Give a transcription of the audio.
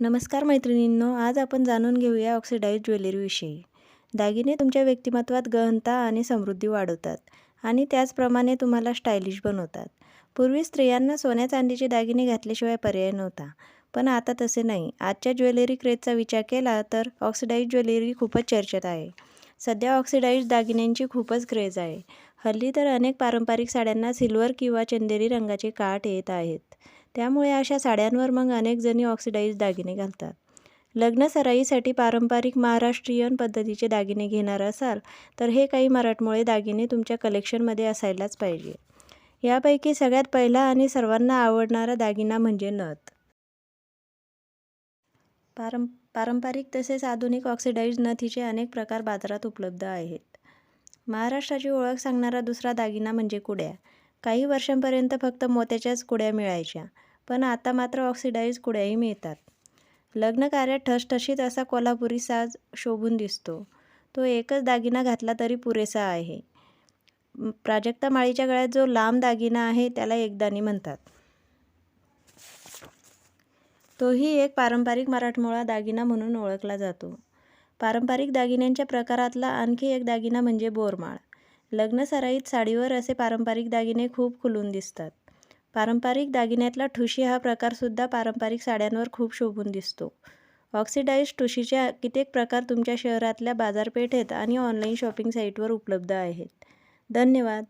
नमस्कार मैत्रिणींनो आज आपण जाणून घेऊया ऑक्सिडाईज ज्वेलरीविषयी दागिने तुमच्या व्यक्तिमत्वात गहनता आणि समृद्धी वाढवतात आणि त्याचप्रमाणे तुम्हाला स्टायलिश बनवतात. पूर्वी स्त्रियांना सोन्या चांदीचे दागिने घातल्याशिवाय पर्याय नव्हता पण आता तसे नाही. आजच्या ज्वेलरी क्रेजचा विचार केला तर ऑक्सिडाईज ज्वेलरी खूपच चर्चेत आहे. सध्या ऑक्सिडाईज दागिन्यांची खूपच क्रेज आहे. हल्ली तर अनेक पारंपरिक साड्यांना सिल्वर किंवा चंदेरी रंगाचे काठ येत आहेत. त्यामुळे अशा साड्यांवर मग अनेक जणी ऑक्सिडाईज दागिने घालतात. लग्न सराईसाठी पारंपरिक महाराष्ट्रीयन पद्धतीचे दागिने घेणार असाल तर हे काही मराठमोळे दागिने तुमच्या कलेक्शनमध्ये असायलाच पाहिजे. यापैकी सगळ्यात पहिला आणि सर्वांना आवडणारा दागिना म्हणजे नथ. पारं पारंपरिक तसेच आधुनिक ऑक्सिडाईज नथीचे अनेक प्रकार बाजारात उपलब्ध आहेत. महाराष्ट्राची ओळख सांगणारा दुसरा दागिना म्हणजे कुड्या. काही वर्षांपर्यंत फक्त मोत्याच्याच कुड्या मिळायच्या. पण आता मात्र ऑक्सिडाईज कुड्याही मिळतात. लग्नकार्यात ठसठशीत असा कोल्हापुरी साज शोभून दिसतो. तो एकच दागिना घातला तरी पुरेसा आहे. प्राजक्ता माळीच्या गळ्यात जो लांब दागिना आहे त्याला एकदानी म्हणतात. तोही एक पारंपरिक मराठमोळा दागिना म्हणून ओळखला जातो. पारंपरिक दागिन्यांच्या प्रकारातला आणखी एक दागिना म्हणजे बोरमाळ. लग्न सराईत साडीवर असे पारंपरिक दागिने खूप खुलून दिसतात. पारंपरिक दागिन्यातला ठुशी हा प्रकारसुद्धा पारंपरिक साड्यांवर खूप शोभून दिसतो. ऑक्सिडाईज ठुशीच्या कित्येक प्रकार तुमच्या शहरातल्या बाजारपेठेत आणि ऑनलाईन शॉपिंग साईटवर उपलब्ध आहेत. धन्यवाद.